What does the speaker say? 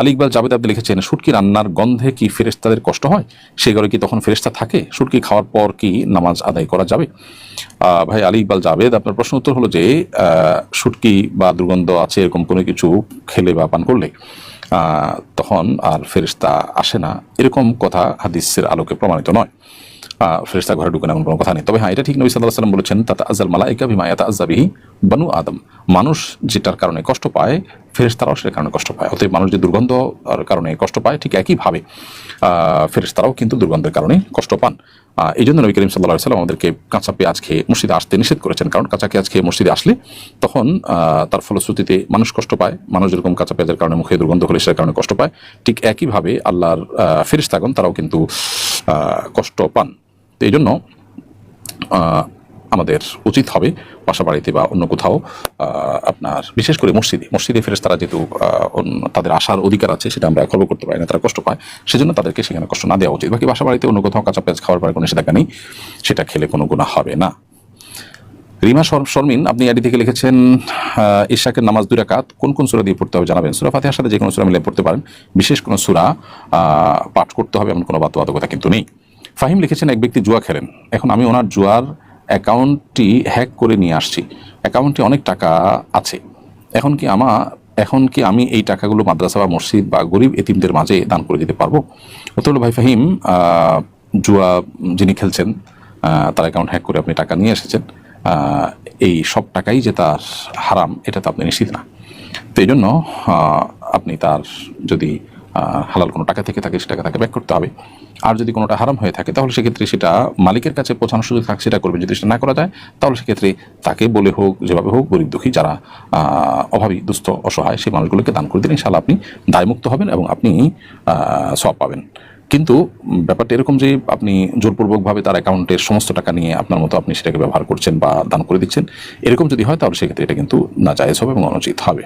আলী ইকবাল জাবেদ আব্দুল লিখেছেন শুটকি রান্নার গন্ধে কি ফেরেস্তাদের কষ্ট হয়? সেই ঘরে কি তখন ফেরেস্তা থাকে? শুটকি খাওয়ার পর কি নামাজ আদায় করা যাবে? ভাই আলী ইকবাল জাবেদ আপনার প্রশ্ন উত্তর হলো যে শুটকি বা দুর্গন্ধ আছে এরকম কোনো কিছু খেলে বা পান করলে? তখন আর ফেরিস্তা আসে না। এরকম কথা হাদিসের আলোকে প্রমাণিত নয়। আহ, ফেরেশতা ঘরে ঢুকে না এমন কোনো কথা নেই। তবে হ্যাঁ এটা ঠিক নবী সাল্লাহ সাল্লাম বলেছেন তাতে আজাল মালাইকা বিমা আজাবিহি বানু আদম। মানুষ যেটার কারণে কষ্ট পায় ফেরেশতারাও সেটার কারণে কষ্ট পায়। অতএব মানুষ যে দুর্গন্ধ কারণে কষ্ট পায় ঠিক একইভাবে আহ, ফেরেশতারাও কিন্তু দুর্গন্ধের কারণে কষ্ট পান। এই জন্য নবী করিম সাল্লাহ সাল্লাম আমাদেরকে কাঁচা পেঁয়াজ খেয়ে মসজিদে আসতে নিষেধ করেছেন। কারণ কাঁচা পেঁয়াজ খেয়ে মসজিদে আসলে তখন তার ফলশ্রুতিতে মানুষ কষ্ট পায়। মানুষ যেরকম কাঁচা পেঁয়াজের কারণে মুখে দুর্গন্ধ হলে সেটার কারণে কষ্ট পায় ঠিক একইভাবে আল্লাহর ফেরিস্তাগণ তারাও কিন্তু কষ্ট পান। তো এই জন্য আমাদের উচিত হবে বাসা বাড়িতে বা অন্য কোথাও আপনার বিশেষ করে মসজিদে মসজিদে ফেরেস তারা যেহেতু তাদের আসার অধিকার আছে সেটা আমরা খবর করতে পারি না তারা কষ্ট পায় সেজন্য তাদেরকে সেখানে কষ্ট না দেওয়া উচিত। বাকি বাসা বাড়িতে অন্য কোথাও কাঁচা পেঁয়াজ খাওয়ার পরে কোনো সেটা নেই সেটা খেলে কোনো গুণা হবে না। রিমা শর্মিন আপনি আইডি থেকে লিখেছেন আহ, ইশাকের নামাজ দুই রাকাত কোন কোন সূরা দিয়ে পড়তে হবে জানাবেন? সূরা ফাতিহার সাথে যে কোনো সূরা মিলে পড়তে পারেন বিশেষ কোনো সুরা পাঠ করতে হবে এমন কোনো বাধ্যবাধকতা কিন্তু নেই। ফাহিম লিখেছেন এক ব্যক্তি জুয়া খেলেন। এখন আমি ওনার জুয়ার অ্যাকাউন্টটি হ্যাক করে নিয়ে আসছি। অ্যাকাউন্টে অনেক টাকা আছে। এখন কি আমা, এখন কি আমি এই টাকাগুলো মাদ্রাসা বা মসজিদ বা গরিব এতিমদের মাঝে দান করে দিতে পারব? অত ভাই ফাহিম জুয়া যিনি খেলছেন তার অ্যাকাউন্ট হ্যাক করে আপনি টাকা নিয়ে এসেছেন। এই সব টাকাই যে তার হারাম, এটা তো আপনি নিশ্চিত না। তো এই জন্য আপনি তার যদি হালাল কোনো টাকা থেকে থাকে সে টাকা তাকে ব্যাক করতে হবে। আর যদি কোনোটা হারাম হয়ে থাকে, তাহলে সেক্ষেত্রে সেটা মালিকের কাছে পৌঁছানোর সুযোগ থাকে, সেটা করবে। যদি সেটা না করা যায়, তাহলে সেক্ষেত্রে তাকে বলে হোক, যেভাবে হোক, গরিব দুঃখী যারা অভাবী, দুস্থ, অসহায় সেই মানুষগুলোকে দান করে দিন ইনশাআল্লাহ আপনি দায়মুক্ত হবেন এবং আপনি সব পাবেন। কিন্তু ব্যাপারটা এরকম যে আপনি জোরপূর্বকভাবে তার অ্যাকাউন্টের সমস্ত টাকা নিয়ে আপনার মতো আপনি সেটাকে ব্যবহার করছেন বা দান করে দিচ্ছেন, এরকম যদি হয়, তাহলে সেক্ষেত্রে এটা কিন্তু না জায়েজ হবে এবং অনুচিত হবে।